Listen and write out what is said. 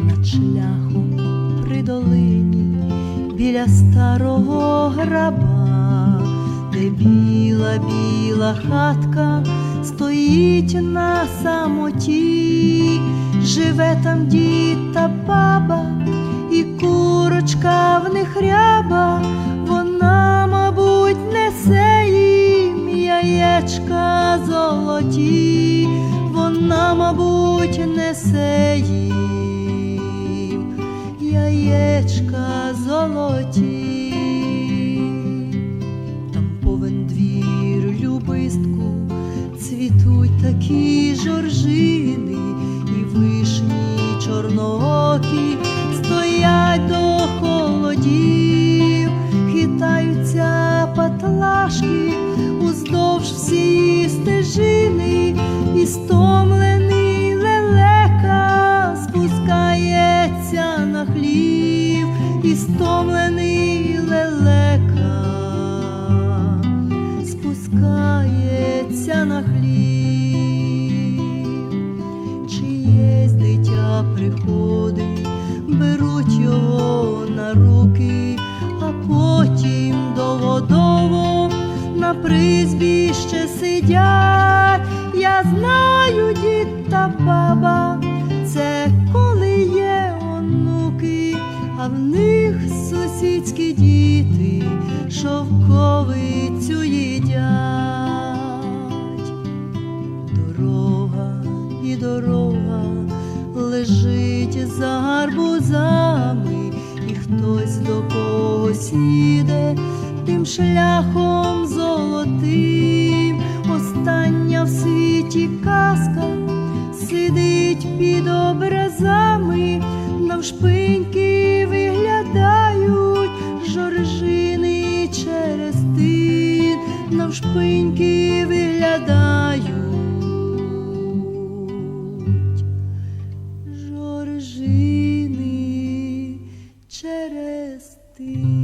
над шляхом при долині біля старого граба, де біла біла хатка стоїть на самоті, живе там дід та баба, золоті, вона, мабуть, несе їм яєчка золоті, там повен двір любистку, цвітуть такі жоржини, і вишні чорноокі стоять до холодів, стомлений лелека спускається на хлів, і стомлений лелека спускається на хлів, чиєсь дитя приходить, беруть його на руки, а потім доводово на призбі ще сидять. Я знаю, баба, це коли є онуки, а в них сусідські діти шовковицю їдять. Дорога і дорога лежить за гарбузами, і хтось до когось їде тим шляхом золотим. Навшпиньки виглядають жоржини через тин, навшпиньки виглядають жоржини через тин.